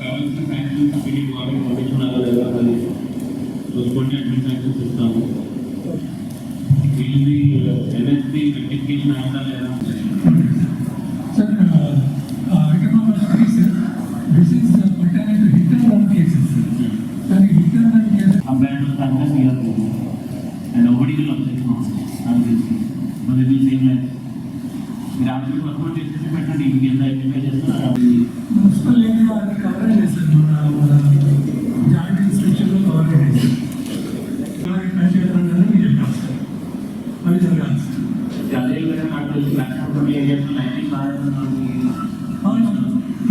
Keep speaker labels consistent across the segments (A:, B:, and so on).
A: కావాల్సిన sanctions feeling వాళ్ళు పంపించుకున్నారో లేదో అది చూసుకొని అడ్మిట్ శాంక్షన్స్ ఇస్తాము వీళ్ళది ఎన్ఎస్పి రెక్టిఫికేషన్ అయిందా లేదా
B: sir item number three sir this is pertaining to hit and run cases sir ఈ hit and run cases
A: compared to the countries we are living. And nobody will object now, I'm guessing. But it will seem like మీరు actually workout చేసేసి పెట్టండి మీకు ఎంత identify చేస్తున్నారు
B: municipal లేని వారికి cover చేశారు మన మన జాయింట్ ఇన్స్పెక్షన్లో కవర్ చేశారు పని చేయాలన్నది మీరు చెప్పారు సార్ అది జరగాలి సార్
A: అదే విధంగా నాకు తెలిసి ప్లాట్ఫామ్ ఏరియాస్ లైటింగ్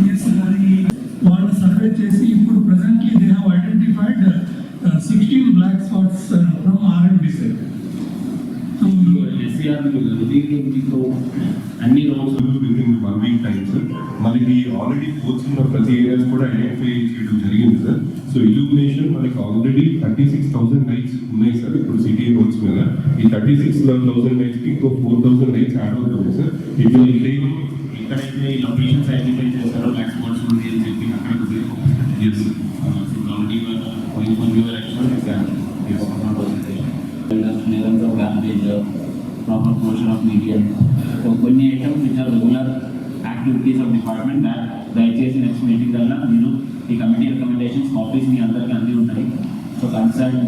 B: ఎస్ అది వాళ్ళు సర్వే చేసి ఇప్పుడు presently they have identified sixteen black spots from R and
A: B sir so అన్ని
C: roads within one week time sir మనకి ఆల్రెడీ ఉన్న ప్రతి ఏరియాస్ కూడా ఐడెంటిఫై చేయడం జరిగింది సార్ సో ఇల్యూమినేషన్ మనకి already thirty six thousand lights ఉన్నాయి సార్ ఇప్పుడు సిటీ రోడ్స్ మీద. ఈ థర్టీ సిక్స్ థౌసండ్ లైట్స్కి ఇంకో ఫోర్ థౌసండ్ లైట్స్ యాడ్ అవుతుంది సార్ టేక్
A: ఎక్కడైతే లొకేషన్స్ ఐడెంటిఫై చేస్తారో బ్లాక్ స్పాట్స్ ఉంది అని చెప్పి అక్కడ ఆల్రెడీ డిపార్ట్మెంట్ దాట్ దయచేసి నెక్స్ట్ మీటింగ్ కల్లా మీరు ఈ కమిటీ రికమెండేషన్స్ కాపీస్ మీ అందరికీ అంది ఉంటాయి. So concern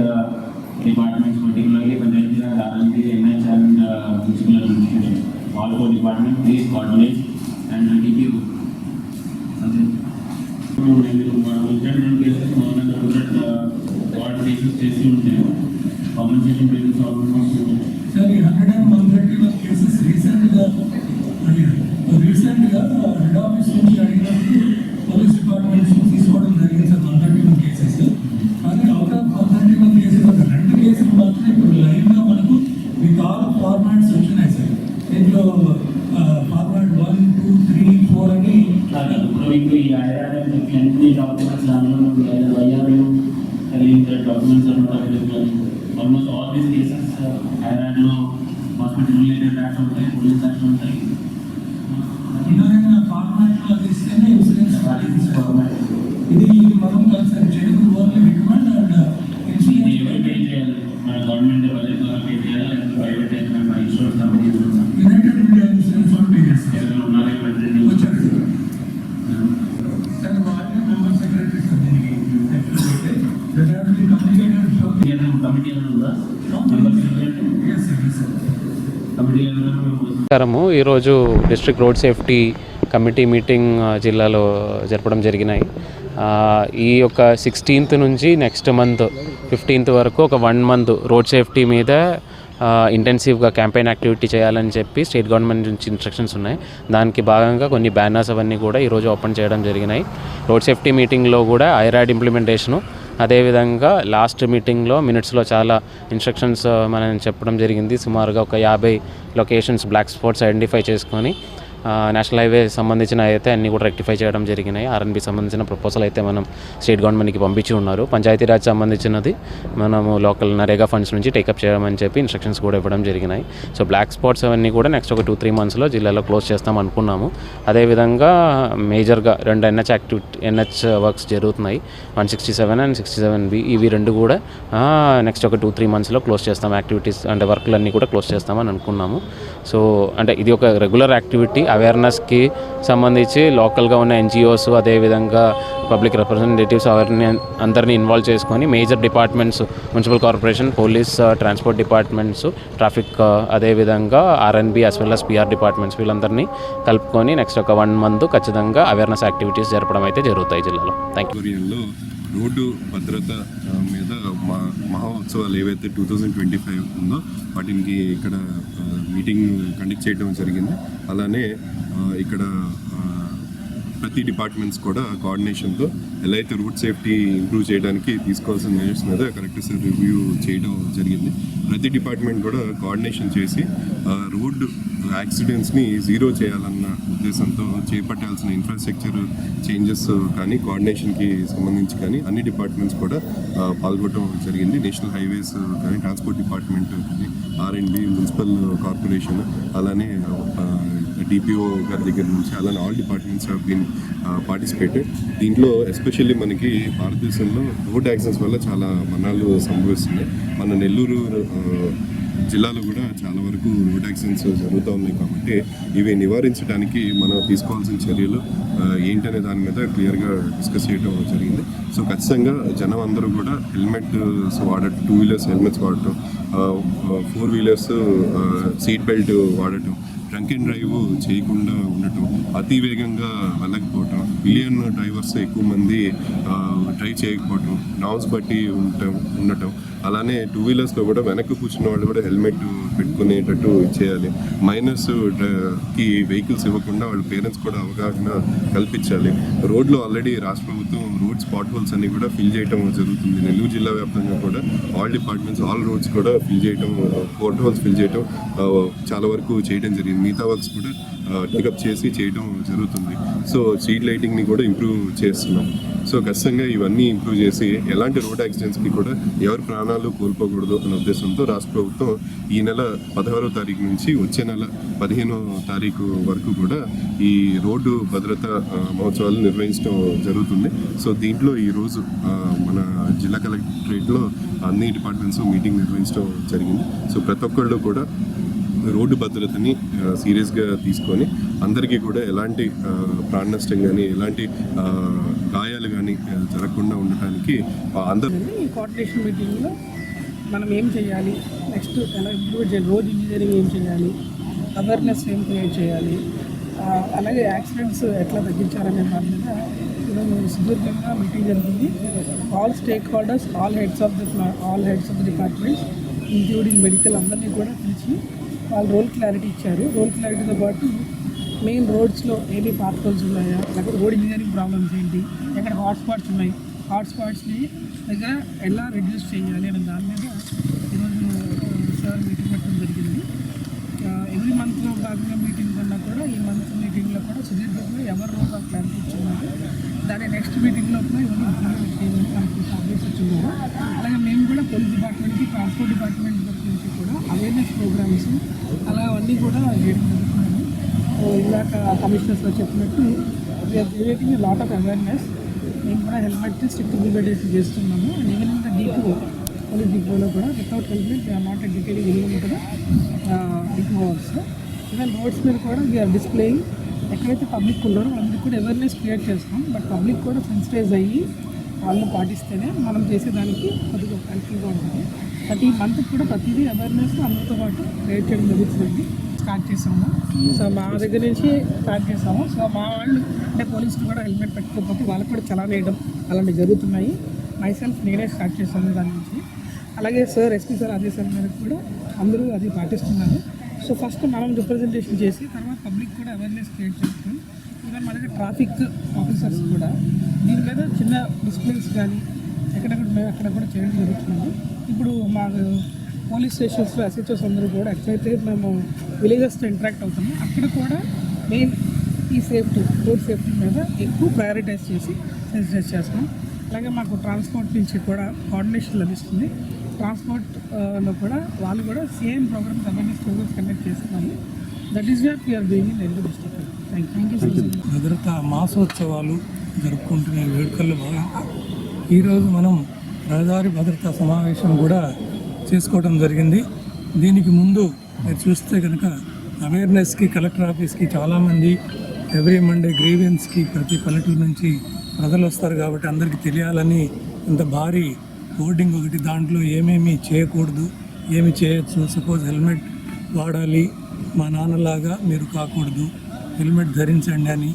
A: departments particularly Panchayati Raj RMP NH and municipal administration all four department please coordinate and డిప్యూ చేసి ఉంటే
B: compensation payments almost
A: obviously as
D: నమస్కారము. ఈరోజు district road safety committee meeting జిల్లాలో జరపడం జరిగినాయి. ఈ యొక్క సిక్స్టీన్త్ నుంచి నెక్స్ట్ మంత్ ఫిఫ్టీన్త్ వరకు ఒక వన్ మంత్ రోడ్ సేఫ్టీ మీద ఇంటెన్సివ్గా క్యాంపెయిన్ యాక్టివిటీ చేయాలని చెప్పి స్టేట్ గవర్నమెంట్ నుంచి ఇన్స్ట్రక్షన్స్ ఉన్నాయి. దానికి భాగంగా కొన్ని బ్యానర్స్ అవన్నీ కూడా ఈరోజు ఓపెన్ చేయడం జరిగినాయి. రోడ్ సేఫ్టీ మీటింగ్లో కూడా ఐరాడ్ ఇంప్లిమెంటేషను అదేవిధంగా లాస్ట్ మీటింగ్లో మినిట్స్లో చాలా ఇన్స్ట్రక్షన్స్ మనం చెప్పడం జరిగింది. సుమారుగా ఒక యాభై లొకేషన్స్ బ్లాక్ స్పాట్స్ ఐడెంటిఫై చేసుకొని నేషనల్ హైవే సంబంధించిన అయితే అన్నీ కూడా రెక్టిఫై చేయడం జరిగినాయి. ఆర్ఎన్బి సంబంధించిన ప్రపోజల్ అయితే మనం స్టేట్ గవర్నమెంట్కి పంపించి ఉన్నారు. పంచాయతీరాజ్ సంబంధించినది మనము లోకల్ నరేగా ఫండ్స్ నుంచి టేకప్ చేయమని చెప్పి ఇన్స్ట్రక్షన్స్ కూడా ఇవ్వడం జరిగినాయి. సో బ్లాక్ స్పాట్స్ అవన్నీ కూడా నెక్స్ట్ ఒక టూ త్రీ మంత్స్లో జిల్లాలో క్లోజ్ చేస్తాం అనుకున్నాము. అదేవిధంగా మేజర్గా రెండు ఎన్హెచ్ యాక్టివిటీ ఎన్హెచ్ వర్క్స్ జరుగుతున్నాయి one sixty seven and sixty seven B ఇవి రెండు కూడా నెక్స్ట్ ఒక టూ త్రీ మంత్స్లో క్లోజ్ చేస్తాం. యాక్టివిటీస్ అంటే వర్క్లన్నీ కూడా క్లోజ్ చేస్తామని అనుకున్నాము. సో అంటే ఇది ఒక రెగ్యులర్ యాక్టివిటీ అవేర్నెస్కి సంబంధించి లోకల్గా ఉన్న ఎన్జిఓస్ అదేవిధంగా పబ్లిక్ రిప్రజెంటేటివ్స్ అవన్నీ అందరినీ ఇన్వాల్వ్ చేసుకొని major departments municipal corporation police transport departments traffic అదేవిధంగా R and B as well as PR departments వీళ్ళందరినీ కలుపుకొని నెక్స్ట్ ఒక వన్ మంత్ ఖచ్చితంగా అవేర్నెస్ యాక్టివిటీస్ జరపడం అయితే జరుగుతాయి జిల్లాలో. థ్యాంక్ యూ
C: రోడ్డు భద్రత మీద మహోత్సవాలు ఏవైతే టూ థౌజండ్ ట్వంటీ ఫైవ్ ఉందో వాటికి ఇక్కడ మీటింగ్ కండక్ట్ చేయడం జరిగింది. అలానే ఇక్కడ ప్రతి డిపార్ట్మెంట్స్ కూడా కోఆర్డినేషన్తో ఎలా అయితే రూట్ సేఫ్టీ ఇంప్రూవ్ చేయడానికి తీసుకోవాల్సిన మెజర్స్ మీద కరెక్ట్ రివ్యూ చేయడం జరిగింది. ప్రతి డిపార్ట్మెంట్ కూడా కోఆర్డినేషన్ చేసి రోడ్ యాక్సిడెంట్స్ని జీరో చేయాలన్న ఉద్దేశంతో చేపట్టాల్సిన ఇన్ఫ్రాస్ట్రక్చర్ చేంజెస్ కానీ కోఆర్డినేషన్కి సంబంధించి కానీ అన్ని డిపార్ట్మెంట్స్ కూడా పాల్గొనడం జరిగింది. నేషనల్ హైవేస్ కానీ ట్రాన్స్పోర్ట్ డిపార్ట్మెంట్ కానీ ఆర్ఎండ్బి మున్సిపల్ కార్పొరేషన్ అలానే డిపిఓ గారి దగ్గర నుంచి అలానే all departments have been participated దీంట్లో ఎస్పెషల్లీ మనకి భారతదేశంలో రోడ్ యాక్సిడెంట్స్ వల్ల చాలా మరణాలు సంభవిస్తున్నాయి. మన నెల్లూరు uh, జిల్లాలో కూడా చాలా వరకు రోడ్ యాక్సిడెంట్స్ జరుగుతూ ఉన్నాయి కాబట్టి ఇవి నివారించడానికి మనం తీసుకోవాల్సిన చర్యలు uh, ఏంటనే దాని మీద క్లియర్గా డిస్కస్ చేయడం జరిగింది. సో ఖచ్చితంగా జనం అందరూ కూడా హెల్మెట్ uh, వాడటం టూ వీలర్స్ హెల్మెట్స్ వాడటం ఫోర్ వీలర్స్ సీట్ బెల్ట్ వాడటం డ్రంక్ అండ్ డ్రైవ్ చేయకుండా ఉండటం అతి వేగంగా వెళ్ళకపోవటం బిలియన్ డ్రైవర్స్ ఎక్కువ మంది డ్రైవ్ చేయకపోవటం నామ్స్ బట్టి ఉండటం ఉండటం. అలానే టూ వీలర్స్లో కూడా వెనక్కి కూర్చున్న వాళ్ళు కూడా హెల్మెట్ పెట్టుకునేటట్టు చేయాలి. మైనర్స్కి వెహికల్స్ ఇవ్వకుండా వాళ్ళ పేరెంట్స్ కూడా అవగాహన కల్పించాలి. రోడ్లో ఆల్రెడీ రాష్ట్ర ప్రభుత్వం రోడ్ స్పాట్ హోల్స్ అన్ని కూడా ఫిల్ చేయడం జరుగుతుంది. నెల్లూరు జిల్లా వ్యాప్తంగా కూడా ఆల్ డిపార్ట్మెంట్స్ ఆల్ రోడ్స్ కూడా ఫిల్ చేయడం పోర్ట్ హోల్స్ ఫిల్ చేయడం చాలా వరకు చేయడం జరిగింది. మిగతా వర్క్స్ కూడా టేకప్ చేసి చేయడం జరుగుతుంది. సో స్ట్రీట్ లైటింగ్ని కూడా ఇంప్రూవ్ చేస్తున్నాం. సో ఖచ్చితంగా ఇవన్నీ ఇంప్రూవ్ చేసి ఎలాంటి రోడ్ యాక్సిడెంట్స్కి కూడా ఎవరి ప్రాణాలు కోల్పోకూడదు అనే ఉద్దేశంతో రాష్ట్ర ప్రభుత్వం ఈ నెల పదహారో తారీఖు నుంచి వచ్చే నెల పదిహేనో తారీఖు వరకు కూడా ఈ రోడ్డు భద్రత మహోత్సవాలు నిర్వహించడం జరుగుతుంది. సో దీంట్లో ఈరోజు మన జిల్లా కలెక్టరేట్లో అన్ని డిపార్ట్మెంట్స్ మీటింగ్ నిర్వహించడం జరిగింది. సో ప్రతి ఒక్కళ్ళు కూడా రోడ్డు భద్రతని సీరియస్గా తీసుకొని అందరికీ కూడా ఎలాంటి ఆ, ప్రాణ నష్టం కానీ ఎలాంటి గాయాలు కానీ జరగకుండా ఉండటానికి అందరూ
E: ఈ కోఆర్డినేషన్ మీటింగ్లో మనం ఏం చేయాలి? నెక్స్ట్ ఎలా ఇంప్రూవ్ చేయాలి రోడ్ ఇంజనీరింగ్ ఏం చేయాలి? అవేర్నెస్ ఏం క్రియేట్ చేయాలి? అలాగే యాక్సిడెంట్స్ ఎట్లా తగ్గించాలనే దాని మీద ఈరోజు సుదీర్ఘంగా మీటింగ్ జరిగింది all stakeholders all heads of the all heads of the departments including medical అందరినీ కూడా పిలిచి వాళ్ళు రోల్ క్లారిటీ ఇచ్చారు. రోల్ క్లారిటీతో పాటు మెయిన్ రోడ్స్లో ఏమి పార్కోల్స్ ఉన్నాయా? లేకపోతే రోడ్ ఇంజనీరింగ్ ప్రాబ్లమ్స్ ఏంటి? ఎక్కడ హాట్స్పాట్స్ ఉన్నాయి? హాట్స్పాట్స్ని దగ్గర ఎలా రెడ్యూస్ చేయాలి అనే దాని మీద ఈరోజు సార్ మీటింగ్ పెట్టడం జరిగింది. ఎవ్రీ మంత్లో భాగంగా మీటింగ్ కన్నా కూడా ఈ మంత్ మీటింగ్లో కూడా సుదీర్ఘంగా ఎవరు రోజు ప్లాన్ ఇచ్చున్నారు దాని నెక్స్ట్ మీటింగ్లో కూడా ఇవన్నీ ఇంప్లిమెంట్ చేయమని మనకి ఇచ్చున్నారు అలాగే మేము కూడా పోలీస్ డిపార్ట్మెంట్కి ట్రాన్స్పోర్ట్ డిపార్ట్మెంట్ నుంచి కూడా అవేర్నెస్ ప్రోగ్రామ్స్ అలా అవన్నీ కూడా చేయడం ఇందాక కమిషనర్స్లో చెప్పినట్టు క్రియేటింగ్ లాట్ ఆఫ్ అవేర్నెస్ మేము కూడా హెల్మెట్ స్ట్రిక్ట్ ఇంప్లిమెంటేషన్ చేస్తున్నాము and even in depot police డిపోలో కూడా without helmet we are not detail ఎన్ని కూడా డిపో ఆల్సో ఈవెన్ రోడ్స్ మీద కూడా వీఆర్ డిస్ప్లేయింగ్ ఎక్కడైతే పబ్లిక్ ఉన్నారో వాళ్ళకి కూడా అవేర్నెస్ క్రియేట్ చేస్తాం. బట్ పబ్లిక్ కూడా సెన్సిటైజ్ అయ్యి వాళ్ళు పాటిస్తేనే మనం చేసేదానికి కొద్దిగా హెల్ప్ఫుల్గా ఉంటుంది. ప్రతి మంత్ కూడా ప్రతిదీ అవేర్నెస్ అందరితో పాటు క్రియేట్ చేయడం జరుగుతుంది స్టార్ట్ చేసాము. సో మా దగ్గర నుంచి ప్యాక్ చేస్తాము సో మా వాళ్ళు అంటే పోలీసులు కూడా హెల్మెట్ పెట్టుకోకపోతే వాళ్ళకి కూడా చలాన్ వేయడం అలాంటివి జరుగుతున్నాయి. మైసెల్ఫ్ నేనే స్టార్ట్ చేస్తాను దాని నుంచి. అలాగే సార్ ఎస్పీ సార్ అదే సార్ మేరకు కూడా అందరూ అది పాటిస్తున్నారు. సో ఫస్ట్ మనం రిప్రజెంటేషన్ చేసి తర్వాత పబ్లిక్ కూడా అవేర్నెస్ క్రియేట్ చేస్తాం. ఈవెన్ మన దగ్గర ట్రాఫిక్ ఆఫీసర్స్ కూడా దీని మీద చిన్న డిస్ప్లేస్ కానీ ఎక్కడెక్కడ మేము అక్కడ కూడా చేయడం జరుగుతుంది. ఇప్పుడు మాకు పోలీస్ స్టేషన్స్లో ఎస్హెచ్ఎస్ అందరూ కూడా ఎక్కడైతే మేము విలేజెస్తో ఇంటరాక్ట్ అవుతామో. అక్కడ కూడా మెయిన్ ఈ సేఫ్టీ రోడ్ సేఫ్టీ మీద ఎక్కువ ప్రయారిటైజ్ చేసి సెన్సిటైజ్ చేస్తాం. అలాగే మాకు ట్రాన్స్పోర్ట్ నుంచి కూడా కోఆర్డినేషన్ లభిస్తుంది. ట్రాన్స్పోర్ట్ ఆ, లో కూడా వాళ్ళు కూడా same programmes awareness programmes conduct చేస్తున్నారు. That is what we are doing in district thank thank you so much
B: భద్రతా మాసోత్సవాలు జరుపుకుంటున్న వేడుకల్లో భాగంగా ఈరోజు మనం రహదారి భద్రతా సమావేశం కూడా చేసుకోవడం జరిగింది. దీనికి ముందు మీరు చూస్తే కనుక అవేర్నెస్కి కలెక్టర్ ఆఫీస్కి చాలామంది ఎవ్రీ మండే గ్రీవెన్స్కి ప్రతి పల్లెటూరు నుంచి ప్రజలు వస్తారు కాబట్టి అందరికీ తెలియాలని ఇంత భారీ హోర్డింగ్ ఒకటి దాంట్లో ఏమేమి చేయకూడదు ఏమి చేయొచ్చు. సపోజ్ హెల్మెట్ వాడాలి మా నాన్నలాగా మీరు కాకూడదు హెల్మెట్ ధరించండి అని.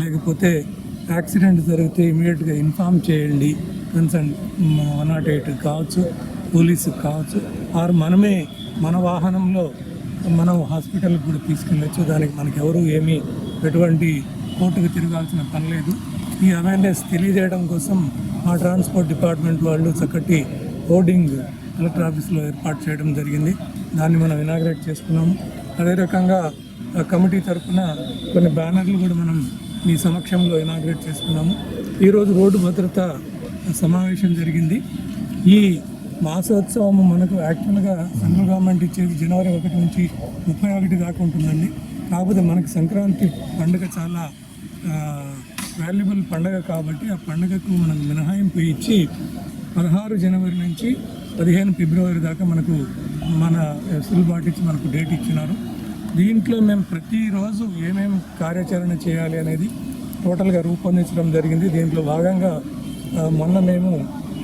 B: లేకపోతే యాక్సిడెంట్ జరిగితే ఇమీడియట్గా ఇన్ఫామ్ చేయండి. కన్సర్న్ వన్ నాట్ ఎయిట్ కావచ్చు. పోలీసు కావచ్చు ఆరు మనమే మన వాహనంలో మనం హాస్పిటల్కి కూడా తీసుకెళ్ళచ్చు. దానికి మనకి ఎవరు ఏమీ ఎటువంటి కోర్టుకు తిరగాల్సిన పని లేదు. ఈ అవేర్నెస్ తెలియజేయడం కోసం మా ట్రాన్స్పోర్ట్ డిపార్ట్మెంట్ వాళ్ళు చక్కటి హోర్డింగ్ కలెక్టర్ ఆఫీస్లో ఏర్పాటు చేయడం జరిగింది. దాన్ని మనం ఇనాగ్రేట్ చేసుకున్నాము. అదే రకంగా కమిటీ తరఫున కొన్ని బ్యానర్లు కూడా మనం మీ సమక్షంలో ఇనాగ్రేట్ చేసుకున్నాము. ఈరోజు రోడ్డు భద్రత సమావేశం జరిగింది. ఈ మాసోత్సవం మనకు యాక్చువల్గా సెంట్రల్ గవర్నమెంట్ ఇచ్చేది జనవరి ఒకటి నుంచి ముప్పై ఒకటి దాకా ఉంటుందండి. కాకపోతే మనకు సంక్రాంతి పండుగ చాలా వాల్యుబుల్ పండుగ కాబట్టి ఆ పండుగకు మనకు మినహాయింపు ఇచ్చి పదహారు జనవరి నుంచి పదిహేను ఫిబ్రవరి దాకా మనకు మన సులుబాటు ఇచ్చి మనకు డేట్ ఇచ్చినారు. దీంట్లో మేము ప్రతిరోజు ఏమేమి కార్యాచరణ చేయాలి అనేది టోటల్గా రూపొందించడం జరిగింది. దీంట్లో భాగంగా మొన్న మేము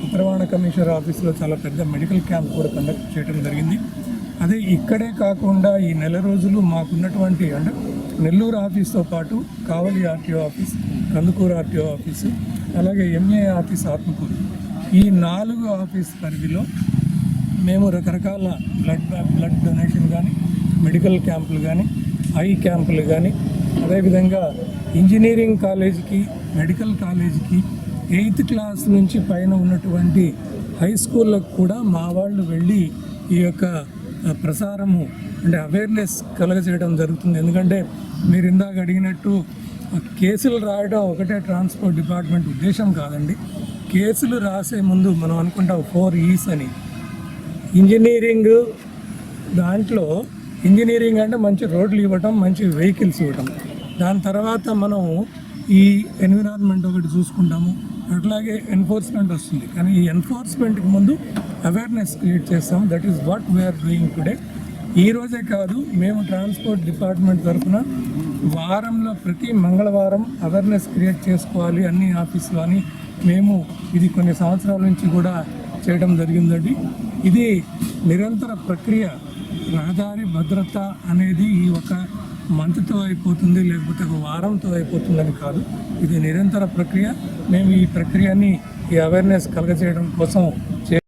B: ఉత్తరవాణ కమిషనర్ ఆఫీస్లో చాలా పెద్ద మెడికల్ క్యాంప్ కూడా కండక్ట్ చేయడం జరిగింది. అదే ఇక్కడే కాకుండా ఈ నెల రోజులు మాకున్నటువంటి అంటే నెల్లూరు ఆఫీస్తో పాటు Kavali RTO office Kandukur RTO office అలాగే ఎంఏ ఆఫీస్ ఆత్మకూరు. ఈ నాలుగు ఆఫీస్ పరిధిలో మేము రకరకాల బ్లడ్ బ్యాంక్ బ్లడ్ డొనేషన్ కానీ మెడికల్ క్యాంపులు కానీ ఐ క్యాంపులు కానీ అదేవిధంగా ఇంజనీరింగ్ కాలేజీకి మెడికల్ కాలేజీకి ఎయిత్ క్లాస్ నుంచి పైన ఉన్నటువంటి హై స్కూళ్ళకు కూడా మా వాళ్ళు వెళ్ళి ఈ యొక్క ప్రసారము అంటే అవేర్నెస్ కలగజేయడం జరుగుతుంది. ఎందుకంటే మీరు ఇందాక అడిగినట్టు కేసులు రాయడం ఒకటే ట్రాన్స్పోర్ట్ డిపార్ట్మెంట్ ఉద్దేశం కాదండి. కేసులు రాసే ముందు మనం అనుకుంటాం ఫోర్ ఈస్ అని. ఇంజనీరింగ్ దాంట్లో ఇంజనీరింగ్ అంటే మంచి రోడ్లు ఇవ్వటం మంచి వెహికల్స్ ఇవ్వటం. దాని తర్వాత మనం ఈ ఎన్విరాన్మెంట్ ఒకటి చూసుకుంటాము. అట్లాగే ఎన్ఫోర్స్మెంట్ వస్తుంది. కానీ ఈ ఎన్ఫోర్స్మెంట్కి ముందు అవేర్నెస్ క్రియేట్ చేస్తాం that is what we are doing today ఈ రోజే కాదు మేము ట్రాన్స్పోర్ట్ డిపార్ట్మెంట్ తరఫున వారంలో ప్రతి మంగళవారం అవేర్నెస్ క్రియేట్ చేసుకోవాలి అన్ని ఆఫీసులు అని మేము ఇది కొన్ని సంవత్సరాల నుంచి కూడా చేయడం జరిగిందండి. ఇది నిరంతర ప్రక్రియ రహదారి భద్రత అనేది ఈ ఒక మంత్తో అయిపోతుంది లేకపోతే ఒక వారంతో అయిపోతుందని కాదు. ఇది నిరంతర ప్రక్రియ. మేము ఈ ప్రక్రియని ఈ అవేర్నెస్ కలగజేయడం కోసం చే